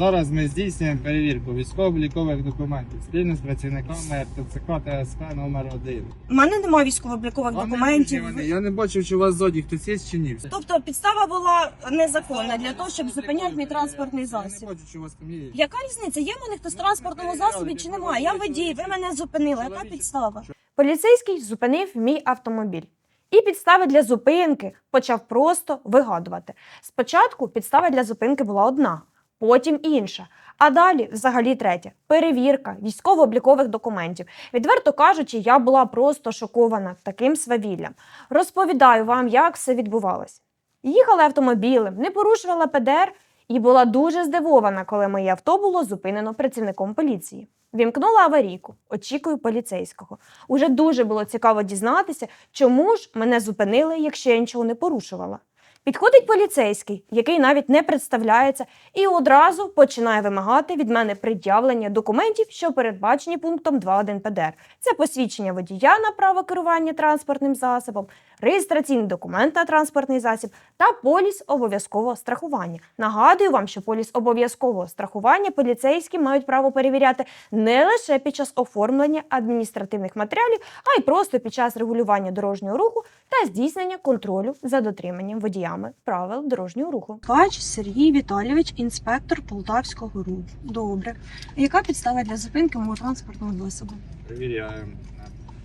Зараз ми здійснюємо перевірку військово-облікових документів спільно з працівниками РТЦК та СП номер 1 У мене немає військово-облікових документів. Я не бачив, чи у вас зоді хтось є чи ні. Тобто підстава була незаконна для того, щоб зупиняти мій транспортний Я не засіб. бачу, чи у вас там є. Яка різниця? Є в мене хтось в транспортному засобі чи немає? Я водій, ви мене зупинили. Яка підстава? Поліцейський зупинив мій автомобіль. І підстави для зупинки почав просто вигадувати. Спочатку підстава для зупинки була одна, потім інша. А далі, взагалі, третя перевірка військово-облікових документів. Відверто кажучи, я була просто шокована таким свавіллям. Розповідаю вам, як все відбувалось. Їхала автомобілем, не порушувала ПДР і була дуже здивована, коли моє авто було зупинено працівником поліції. Вімкнула аварійку, очікую поліцейського. Уже дуже було цікаво дізнатися, чому ж мене зупинили, якщо я нічого не порушувала. Підходить поліцейський, який навіть не представляється, і одразу починає вимагати від мене пред'явлення документів, що передбачені пунктом 2.1 ПДР. Це посвідчення водія на право керування транспортним засобом, реєстраційний документ на транспортний засіб та поліс обов'язкового страхування. Нагадую вам, що поліс обов'язкового страхування поліцейські мають право перевіряти не лише під час оформлення адміністративних матеріалів, а й просто під час регулювання дорожнього руху та здійснення контролю за дотриманням водіями правил дорожнього руху. Кач Сергій Віталійович, інспектор Полтавського РУ. Добре. Яка підстава для зупинки мого транспортного засобу? Перевіряємо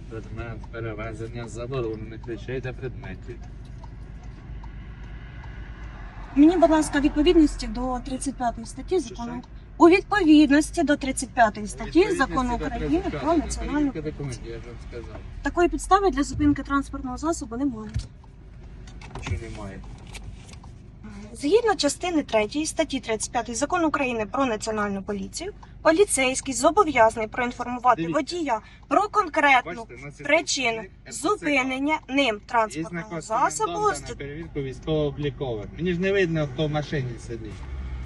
предмет перевезення заборонених речей та предметів. Мені, будь ласка, відповідності до 35 статті закону. У відповідності до 35 статті закону України про національну поліцію. документів, я ж вам сказав. Такої підстави для зупинки транспортного засобу немає. Що немає. Згідно частини 3 статті 35 закону України про національну поліцію, поліцейський зобов'язаний проінформувати Дивіться. водія про конкретну Бачите, причину зупинення ним Є транспортного засобу. на перевірку військово-облікових. Мені ж не видно, хто в машині сидить.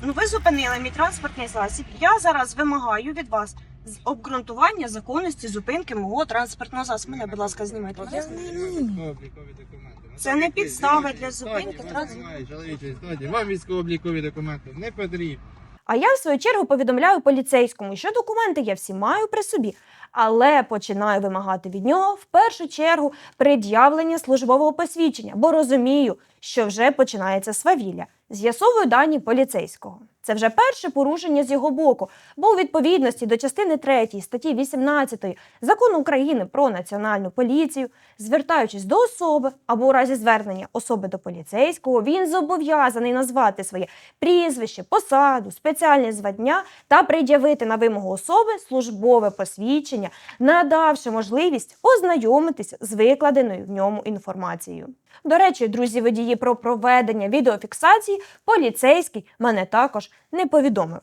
Ну, ви зупинили мій транспортний засіб. Я зараз вимагаю від вас обґрунтування законності зупинки мого транспортного засобу. Мене, будь ласка, знімайте. Я не вмію. Військово-облікові документи. Це не так, ви підстава для зупинки вам транспорту. Вам військово-облікові документи не потрібні. А я, в свою чергу, повідомляю поліцейському, що документи я всі маю при собі, але починаю вимагати від нього в першу чергу пред'явлення службового посвідчення, бо розумію, що вже починається свавілля. З'ясовую дані поліцейського. Це вже перше порушення з його боку, бо у відповідності до частини 3 статті 18 закону України про національну поліцію, звертаючись до особи або у разі звернення особи до поліцейського, він зобов'язаний назвати своє прізвище, посаду, спеціальне звання та пред'явити на вимогу особи службове посвідчення, надавши можливість ознайомитися з викладеною в ньому інформацією. До речі, друзі водії про проведення відеофіксації поліцейський мене також не повідомив.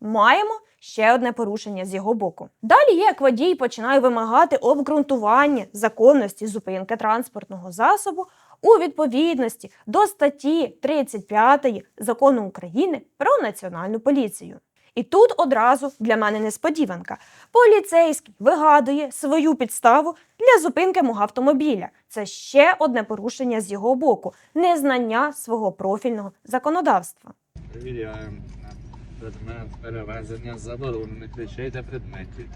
Маємо ще одне порушення з його боку. Далі я, як водій, починаю вимагати обґрунтування законності зупинки транспортного засобу у відповідності до статті 35 закону України про національну поліцію. І тут одразу для мене несподіванка. Поліцейський вигадує свою підставу для зупинки мого автомобіля. Це ще одне порушення з його боку незнання свого профільного законодавства. Перевіряємо на предмет перевезення заборонених речей та предметів.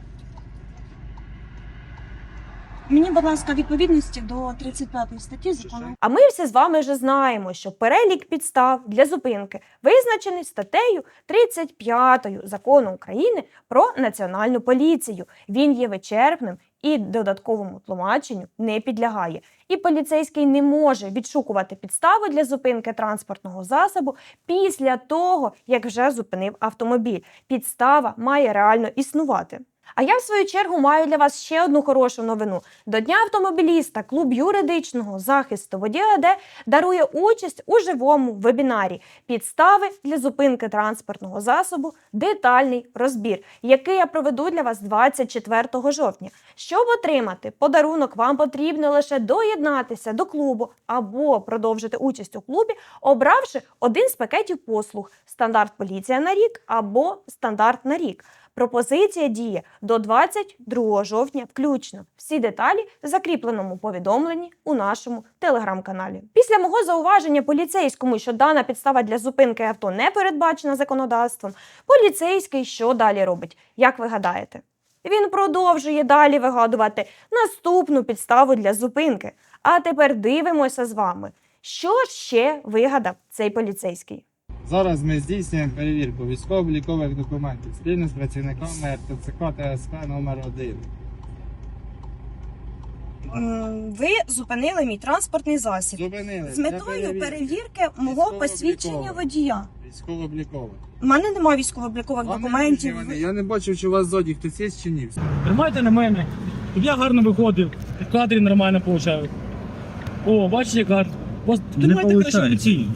Мені, будь ласка, відповідності до 35 статті закону. А ми всі з вами вже знаємо, що перелік підстав для зупинки визначений статтею 35 закону України про національну поліцію. Він є вичерпним і додатковому тлумаченню не підлягає. І поліцейський не може відшукувати підстави для зупинки транспортного засобу після того, як вже зупинив автомобіль. Підстава має реально існувати. А я, в свою чергу, маю для вас ще одну хорошу новину. До Дня автомобіліста клуб юридичного захисту водія АД дарує участь у живому вебінарі Підстави для зупинки транспортного засобу. Детальний розбір, який я проведу для вас 24 жовтня. Щоб отримати подарунок, вам потрібно лише доєднатися до клубу або продовжити участь у клубі, обравши один з пакетів послуг стандарт поліція на рік або стандарт на рік. Пропозиція діє до 22 жовтня включно. Всі деталі в закріпленому повідомленні у нашому телеграм-каналі. Після мого зауваження поліцейському, що дана підстава для зупинки авто не передбачена законодавством, поліцейський що далі робить? Як ви гадаєте? Він продовжує далі вигадувати наступну підставу для зупинки. А тепер дивимося з вами, що ще вигадав цей поліцейський. Зараз ми здійснюємо перевірку військово-облікових документів спільно з працівниками РТЦК та СП номер 1 Ви зупинили мій транспортний засіб Зупинили. з метою перевірки мого посвідчення водія. Військово-облікових. У мене немає військово-облікових Вам не документів. Я не бачив, чи у вас зоді хтось є чи ні. Тримайте на мене, щоб я гарно виходив, в кадрі нормально получаю. О, бачите, як гарно. Тримайте краще офіційно.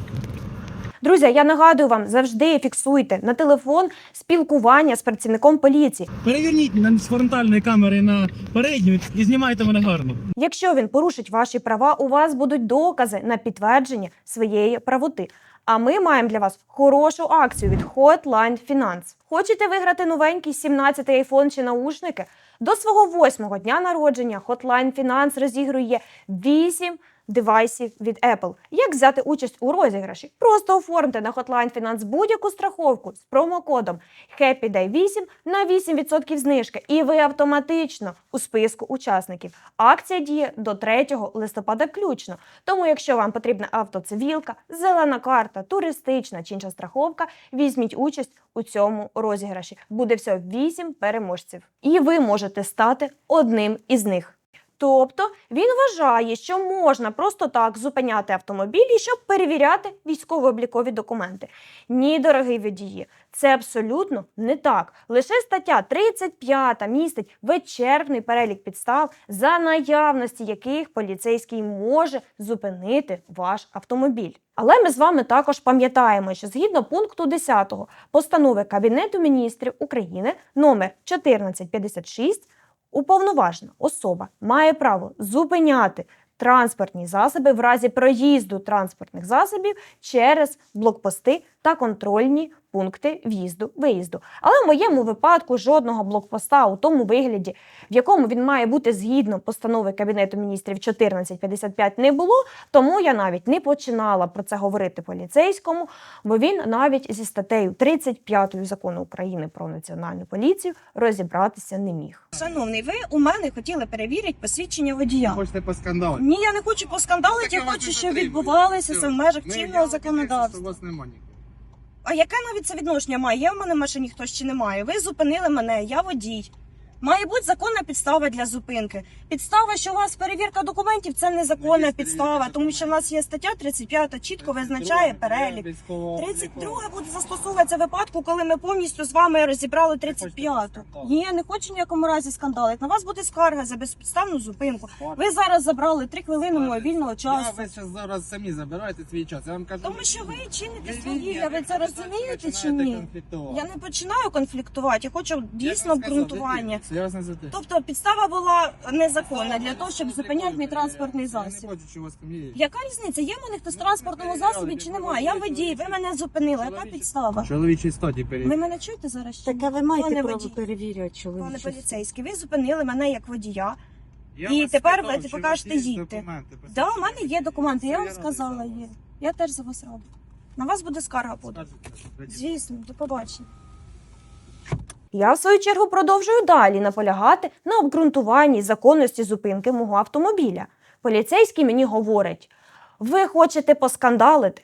Друзі, я нагадую вам, завжди фіксуйте на телефон спілкування з працівником поліції. Переверніть на з фронтальної камери на передню і знімайте мене гарно. Якщо він порушить ваші права, у вас будуть докази на підтвердження своєї правоти. А ми маємо для вас хорошу акцію від Hotline Finance. Хочете виграти новенький 17-й айфон чи наушники? До свого восьмого дня народження Hotline Finance розігрує 8 девайсів від Apple. Як взяти участь у розіграші? Просто оформте на Hotline Finance будь-яку страховку з промокодом Happy Day 8 на 8% знижки, і ви автоматично у списку учасників. Акція діє до 3 листопада включно. Тому, якщо вам потрібна автоцивілка, зелена карта, туристична чи інша страховка, візьміть участь у цьому розіграші. Буде всього 8 переможців, і ви можете стати одним із них. Тобто він вважає, що можна просто так зупиняти автомобілі, щоб перевіряти військово-облікові документи. Ні, дорогі водії, це абсолютно не так. Лише стаття 35 містить вичерпний перелік підстав, за наявності яких поліцейський може зупинити ваш автомобіль. Але ми з вами також пам'ятаємо, що згідно пункту 10 постанови Кабінету міністрів України номер 1456 Уповноважена особа має право зупиняти транспортні засоби в разі проїзду транспортних засобів через блокпости та контрольні пункти в'їзду-виїзду. Але в моєму випадку жодного блокпоста у тому вигляді, в якому він має бути згідно постанови Кабінету міністрів 1455 не було, тому я навіть не починала про це говорити поліцейському, бо він навіть зі статтею 35 закону України про національну поліцію розібратися не міг. Шановний, ви у мене хотіли перевірити посвідчення водія. Хочете поскандалити? Ні, я не хочу поскандалити, Так я хочу, щоб затримую. відбувалося Все. в межах чинного законодавства. У вас немає. А яке навіть це відношення має? Є в мене в машині хтось чи немає? Ви зупинили мене, я водій. Має бути законна підстава для зупинки. Підстава, що у вас перевірка документів, це незаконна підстава, тому що в нас є стаття 35, чітко визначає перелік. 32 буде застосовуватися випадку, коли ми повністю з вами розібрали 35-ту. Ні, я не хочу в ніякому разі скандалити. На вас буде скарга за безпідставну зупинку. Ви зараз забрали 3 хвилини мого вільного Я часу. ви зараз самі забираєте свій час. Я вам кажу. Тому що ви чините свавілля, ви це розумієте чи ні? Я не починаю конфліктувати, я хочу дійсно обґрунтування. Дивіться, Я вас не затримую. Тобто підстава була незаконна для того, щоб зупиняти мій транспортний Я не засіб. бачу, що у вас там є. Яка різниця? Є в мене хтось в транспортному засобі чи немає? Я водій, ви мене зупинили. Яка підстава? Чоловічій статі Ви мене чуєте зараз? Так а ви маєте Пане право водій, перевіряти Пане поліцейський, ви зупинили мене як водія. І тепер ви у покажете, їдьте. Да, у мене є документи, я вам сказала, є. Я теж за вас рада. На вас буде скарга подана. Звісно, до побачення. Я в свою чергу продовжую далі наполягати на обґрунтуванні законності зупинки мого автомобіля. Поліцейський мені говорить: ви хочете поскандалити.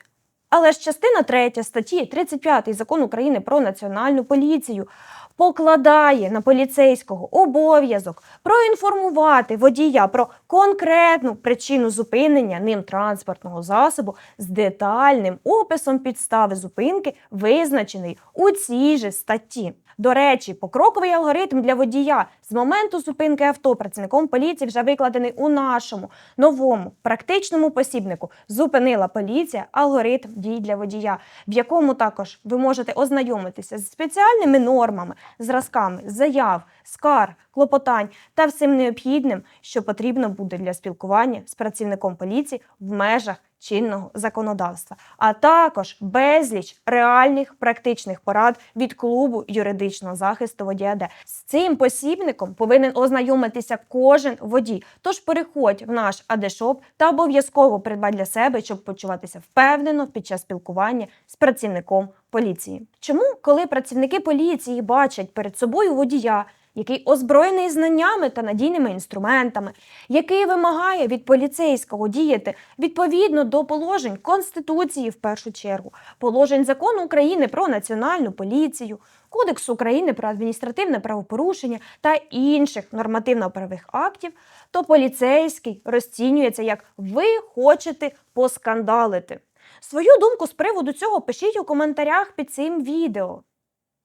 Але ж частина 3 статті 35 закону України про національну поліцію покладає на поліцейського обов'язок проінформувати водія про конкретну причину зупинення ним транспортного засобу з детальним описом підстави зупинки, визначений у цій же статті. До речі, покроковий алгоритм для водія з моменту зупинки авто працівником поліції вже викладений у нашому новому практичному посібнику. Зупинила поліція алгоритм дій для водія, в якому також ви можете ознайомитися з спеціальними нормами, зразками заяв, скарг, клопотань та всім необхідним, що потрібно буде для спілкування з працівником поліції в межах чинного законодавства, а також безліч реальних практичних порад від клубу юридичного захисту водія Д. З цим посібником повинен ознайомитися кожен водій. Тож переходь в наш АДШОП та обов'язково придбай для себе, щоб почуватися впевнено під час спілкування з працівником поліції. Чому, коли працівники поліції бачать перед собою водія, який озброєний знаннями та надійними інструментами, який вимагає від поліцейського діяти відповідно до положень Конституції в першу чергу, положень закону України про національну поліцію, Кодексу України про адміністративне правопорушення та інших нормативно-правових актів, то поліцейський розцінюється як ви хочете поскандалити. Свою думку з приводу цього пишіть у коментарях під цим відео.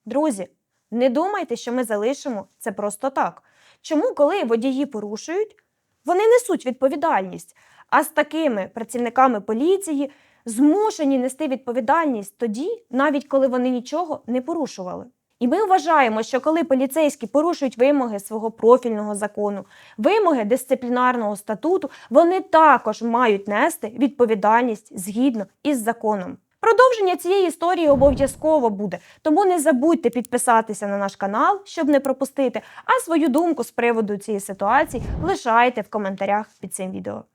Друзі, не думайте, що ми залишимо це просто так. Чому, коли водії порушують, вони несуть відповідальність, а з такими працівниками поліції змушені нести відповідальність тоді, навіть коли вони нічого не порушували. І ми вважаємо, що коли поліцейські порушують вимоги свого профільного закону, вимоги дисциплінарного статуту, вони також мають нести відповідальність згідно із законом. Продовження цієї історії обов'язково буде, тому не забудьте підписатися на наш канал, щоб не пропустити. А свою думку з приводу цієї ситуації лишайте в коментарях під цим відео.